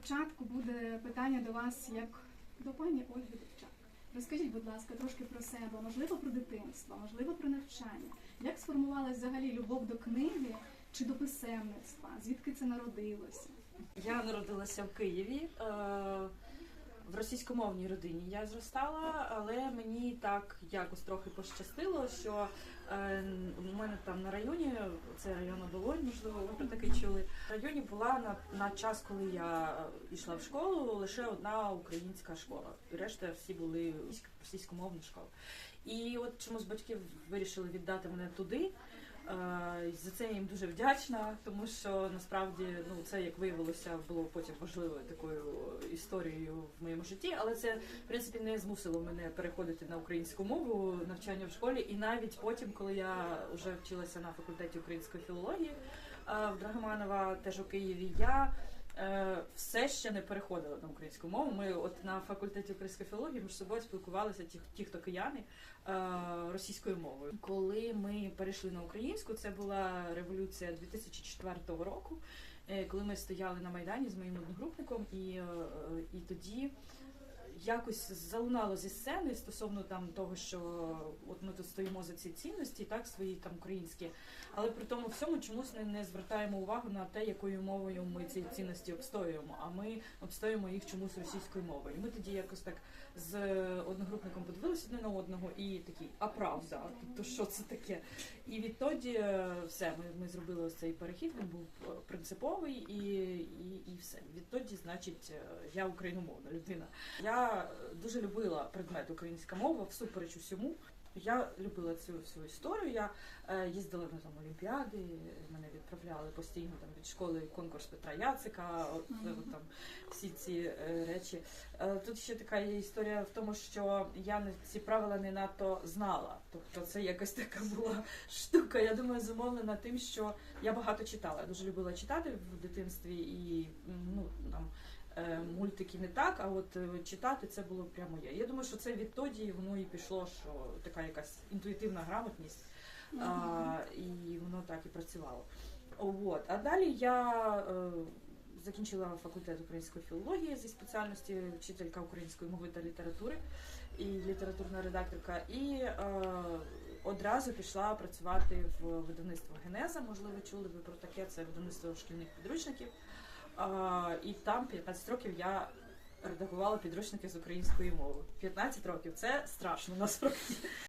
початку буде питання до вас як до пані Ольги Дівчак. Розкажіть, будь ласка, трошки про себе, можливо, про дитинство, можливо, про навчання. Як сформувалась взагалі любов до книги чи до писемництва? Звідки це народилося? Я народилася в Києві е, в російськомовній родині. Я зростала, але мені так якось трохи пощастило, що е, у мене там на районі, це район Оболонь, можливо, ви про такий чули. В районі була на, на час, коли я йшла в школу, лише одна українська школа. Решта всі були російськомовні школи. І от чомусь батьки вирішили віддати мене туди. Е, За це я їм дуже вдячна, тому що насправді ну це як виявилося було потім важливою такою історією в моєму житті, але це в принципі не змусило мене переходити на українську мову навчання в школі. І навіть потім, коли я вже вчилася на факультеті української філології е, в Драгоманова, теж у Києві, я е, все ще не переходила на українську мову. Ми от на факультеті української філології між собою спілкувалися ті, ті хто кияни е, російською мовою. Коли ми перейшли на українську, це була революція 2004 року, е, коли ми стояли на майдані з моїм одногрупником, і, е, і тоді. Якось залунало зі сцени стосовно там того, що от ми тут стоїмо за ці цінності, так свої там українські, але при тому всьому чомусь не, не звертаємо увагу на те, якою мовою ми ці цінності обстоюємо. А ми обстоюємо їх чомусь російською мовою. Ми тоді якось так з одногрупником подивилися один на одного і такі, а правда, тобто що це таке? І відтоді е, все, ми, ми зробили ось цей перехід. Він був е, принциповий і, і, і все. Відтоді, значить, е, я україномовна людина. Я дуже любила предмет українська мова всупереч усьому. Я любила цю всю історію. Я е, їздила на там олімпіади, мене відправляли постійно там від школи конкурс Петра Яцика, от, Мгм. от там всі ці е, речі. Е, тут ще така є історія в тому, що я не ці правила не надто знала. Тобто це якась така була штука. Я думаю, зумовлена тим, що я багато читала. Я дуже любила читати в дитинстві і. Мультики не так, а от е, читати це було прямо я. Я думаю, що це відтоді воно і пішло, що така якась інтуїтивна грамотність, а, і воно так і працювало. От. А далі я е, закінчила факультет української філології зі спеціальності вчителька української мови та літератури і літературна редакторка, і е, одразу пішла працювати в видавництво Генеза. Можливо, чули ви про таке. Це видавництво шкільних підручників. І там 15 років я редагувала підручники з української мови. 15 років це страшно насправді.